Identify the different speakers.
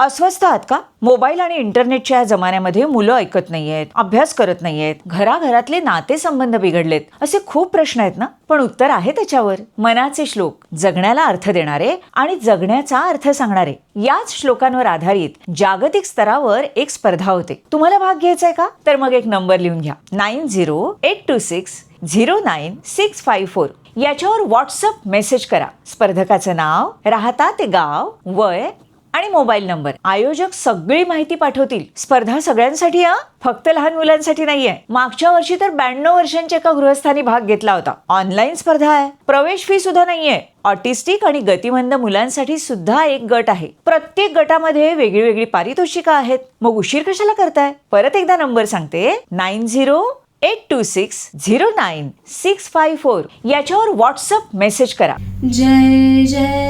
Speaker 1: अस्वस्थ आहात का? मोबाईल आणि इंटरनेटच्या या जमान्यामध्ये मुलं ऐकत नाहीयेत अभ्यास करत नाहीयेत घराघरातले नातेसंबंध बिघडलेत असे खूप प्रश्न आहेत ना? पण उत्तर आहे त्याच्यावर. मनाचे श्लोक जगण्याला अर्थ देणारे आणि जगण्याचा अर्थ सांगणारे. याच श्लोकांवर आधारित जागतिक स्तरावर एक स्पर्धा होते. तुम्हाला भाग घ्यायचा आहे का? तर मग एक नंबर लिहून घ्या. Nine zero eight two six zero nine six five four. याच्यावर व्हॉट्सअप मेसेज करा. स्पर्धकाचं नाव राहता ते गाव वय आणि मोबाईल नंबर. आयोजक सगळी माहिती पाठवतील. स्पर्धा सगळ्यांसाठी हा? फक्त लहान मुलांसाठी नाहीये. मागच्या वर्षी तर ब्याण्णव वर्षांच्या एका गृहस्थानी भाग घेतला होता. ऑनलाईन स्पर्धा आहे. प्रवेश फी सुद्धा नाहीये. ऑटिस्टिक आणि गतिमंद मुलांसाठी सुद्धा एक गट आहे. प्रत्येक गटामध्ये वेगळी वेगळी पारितोषिका आहेत. मग उशीर कशाला करताय? परत एकदा नंबर सांगते. Nine zero eight two six zero nine six five four. याच्यावर व्हॉट्सअप मेसेज करा.
Speaker 2: जय जय